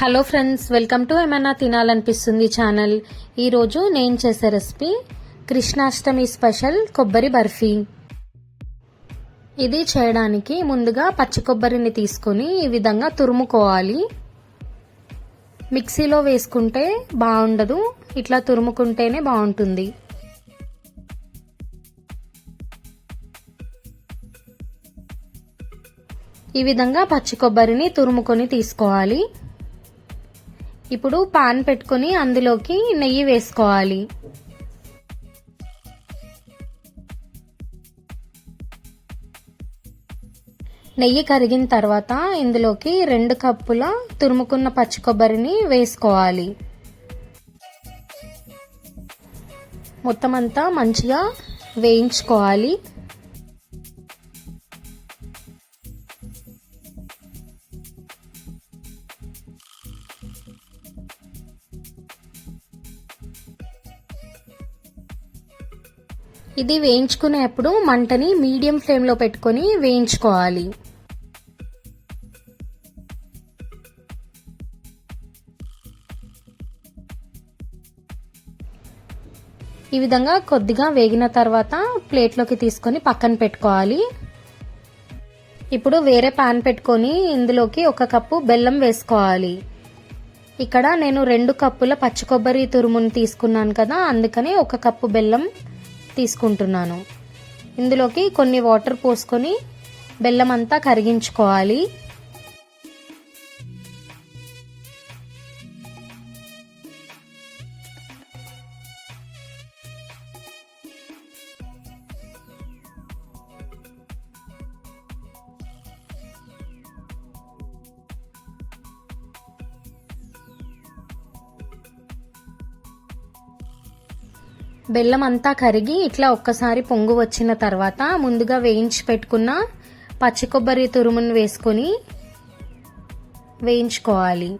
Hello friends welcome to ఏమైనా తినాలనిపిస్తుంది channel ఈరోజు నేను చేసే రెసిపీ కృష్ణాష్టమి స్పెషల్ కొబ్బరి బర్ఫీ. ఇది చేయడానికి ముందుగా పచ్చి కొబ్బరిని తీసుకొని ఈ విధంగా తురుముకోవాలి. మిక్సీలో వేసుకుంటే బాగుండదు. ఇట్లా తురుముకుంటేనే బాగుంటుంది. ఈ విధంగా పచ్చి కొబ్బరిని తురుముకొని తీసుకోవాలి. ఇప్పుడు పాన్ పెట్టుకొని అందులోకి నెయ్యి వేసుకోవాలి. నెయ్యి కరిగిన తర్వాత ఇందులోకి రెండు కప్పుల తురుముకున్న పచ్చి కొబ్బరిని వేసుకోవాలి. మొత్తం అంతా మంచిగా వేయించుకోవాలి. ఇది వేయించుకునేప్పుడు మంటని మీడియం ఫ్లేమ్లో పెట్టుకొని వేయించుకోవాలి. ఈ విధంగా కొద్దిగా వేగిన తర్వాత ప్లేట్లోకి తీసుకొని పక్కన పెట్టుకోవాలి. ఇప్పుడు వేరే పాన్ పెట్టుకొని ఇందులోకి ఒక కప్పు బెల్లం వేసుకోవాలి. ఇక్కడ నేను రెండు కప్పుల పచ్చి కొబ్బరి తురుమును తీసుకున్నాను కదా అందుకని ఒక కప్పు బెల్లం తీసుకుంటున్నాను. ఇందులోకి కొన్ని వాటర్ పోసుకొని బెల్లం అంతా కరిగించుకోవాలి. బెల్లం అంతా కరిగి ఇట్లా ఒక్కసారి పొంగు వచ్చిన తర్వాత ముందుగా వేయించి పెట్టుకున్న పచ్చి కొబ్బరి తురుమును వేసుకొని వేయించుకోవాలి.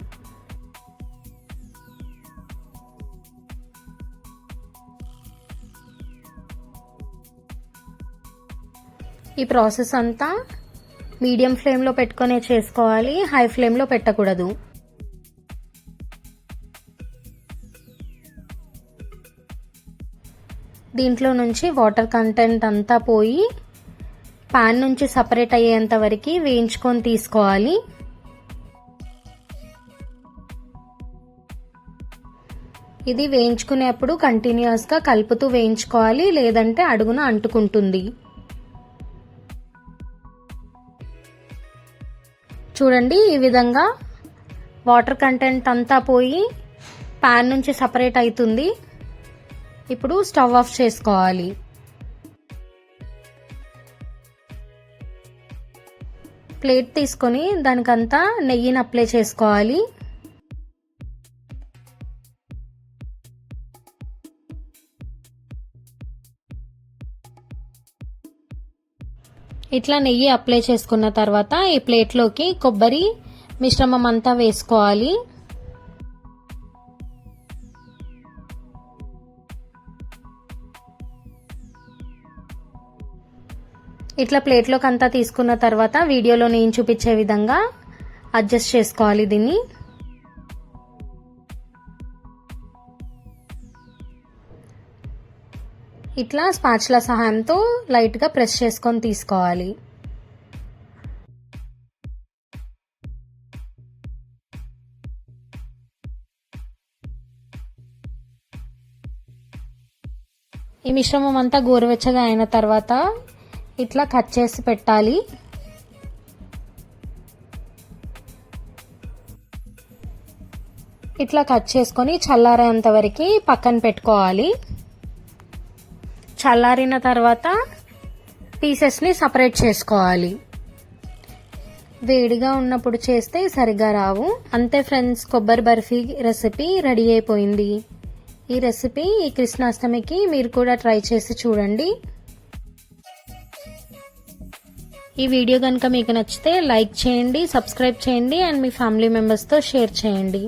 ఈ ప్రాసెస్ అంతా మీడియం ఫ్లేమ్లో పెట్టుకునే చేసుకోవాలి హై ఫ్లేమ్లో పెట్టకూడదు. దీంట్లో నుంచి వాటర్ కంటెంట్ అంతా పోయి పాన్ నుంచి సపరేట్ అయ్యేంత వరకు వేయించుకొని తీసుకోవాలి. ఇది వేయించుకునేప్పుడు కంటిన్యూస్గా కలుపుతూ వేయించుకోవాలి లేదంటే అడుగున అంటుకుంటుంది. చూడండి ఈ విధంగా వాటర్ కంటెంట్ అంతా పోయి ప్యాన్ నుంచి సపరేట్ అవుతుంది. ఇప్పుడు స్టవ్ ఆఫ్ చేసుకోవాలి. ప్లేట్ తీసుకొని దానికంతా నెయ్యిని అప్లై చేసుకోవాలి. ఇట్లా నెయ్యి అప్లై చేసుకున్న తర్వాత ఈ ప్లేట్లోకి కొబ్బరి మిశ్రమం అంతా వేసుకోవాలి. ఇట్లా ప్లేట్లోకి అంతా తీసుకున్న తర్వాత వీడియోలో నేను చూపించే విధంగా అడ్జస్ట్ చేసుకోవాలి దీన్ని. ఇట్లా స్పాచ్ల సహాయంతో లైట్గా ప్రెస్ చేసుకొని తీసుకోవాలి. ఈ మిశ్రమం అంతా గోరువెచ్చగా అయిన తర్వాత ఇట్లా కట్ చేసి పెట్టాలి. ఇట్లా కట్ చేసుకొని చల్లారేంత వరకు పక్కన పెట్టుకోవాలి. చల్లారిన తర్వాత పీసెస్ని సపరేట్ చేసుకోవాలి. వేడిగా ఉన్నప్పుడు చేస్తే సరిగ్గా రావు. అంతే ఫ్రెండ్స్ కొబ్బరి బర్ఫీ రెసిపీ రెడీ అయిపోయింది. ఈ రెసిపీ ఈ కృష్ణాష్టమికి మీరు కూడా ట్రై చేసి చూడండి. ఈ వీడియో కనుక మీకు నచ్చితే లైక్ చేయండి సబ్స్క్రైబ్ చేయండి అండ్ మీ ఫ్యామిలీ మెంబర్స్తో షేర్ చేయండి.